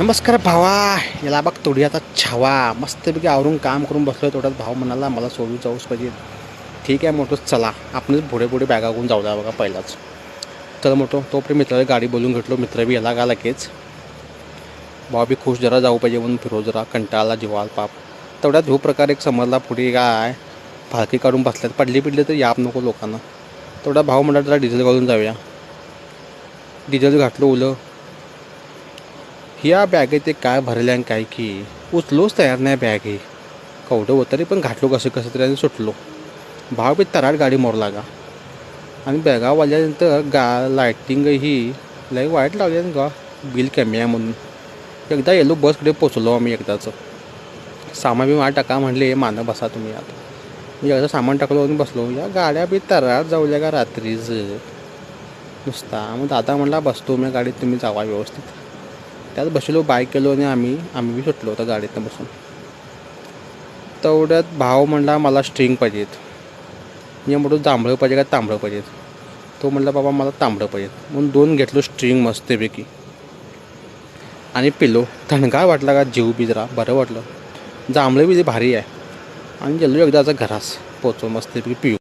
नमस्कार भावा याला बघ थोडी आता छावा. मस्तपैकी आवरून काम करून बसलो तेवढ्यात भाव म्हणाला मला सोडून जाऊच पाहिजे ठीक आहे मोठं चला. आपणच पुढे पुढे बॅगा घेऊन द्या बघा पहिलाच. चला मोठो तोपर्यंत मित्राला गाडी बोलून घेतलो. मित्र बी याला गा लगेच. भावा बी खुश जरा जाऊ पाहिजे म्हणून फिरो जरा. कंटाळा जीवाल पाप. तेवढ्यात ह्यो प्रकार एक समजला पुढे काय? फालकी काढून बसल्यात. पडली पिडली तर याप नको लोकांना. तेवढा भाव म्हणाला जरा डिझेल घालून जाऊया. डिझेल घातलं ओलं ह्या बॅगेत ते काय भरल्या आणि काय की उचलोच तयार नाही बॅग ही. कवडं होतं पण घातलो कसं कसं तरी आणि सुटलो. भाव बी तराट गाडी मोर लागा. आणि बॅगावाल्यानंतर गा लायटिंग ही लय वाईट लावली गा बिल कमी आहे म्हणून. एकदा येलो बसकडे पोचलो आम्ही एकदाचं. सामान बी मला टाका म्हणले मानं बसा तुम्ही आता. मी एकदा सामान टाकलो आणि बसलो. या गाड्या बी तराट जाऊल्या का रात्रीच. नुसता मग दादा म्हणला बसतो मी गाडीत तुम्ही जावा व्यवस्थित. त्यात बसलो बाय केलो आणि आम्ही आम्ही बी सुटलो होतो गाडीतनं बसून. तेवढ्यात भाव म्हणला मला स्ट्रिंग पाहिजेत. मी म्हणतो जांभळं पाहिजे का तांबडं पाहिजेत? तो म्हणला बाबा मला तांबडं पाहिजेत. म्हणून दोन घेतलो स्ट्रिंग मस्तपैकी. आणि पिलो. थंडगार वाटला का जीव बी जरा बरं वाटलं. जांभळं बी जे भारी आहे. आणि गेलो एकदाचा घरास पोचो मस्तपैकी पिऊ.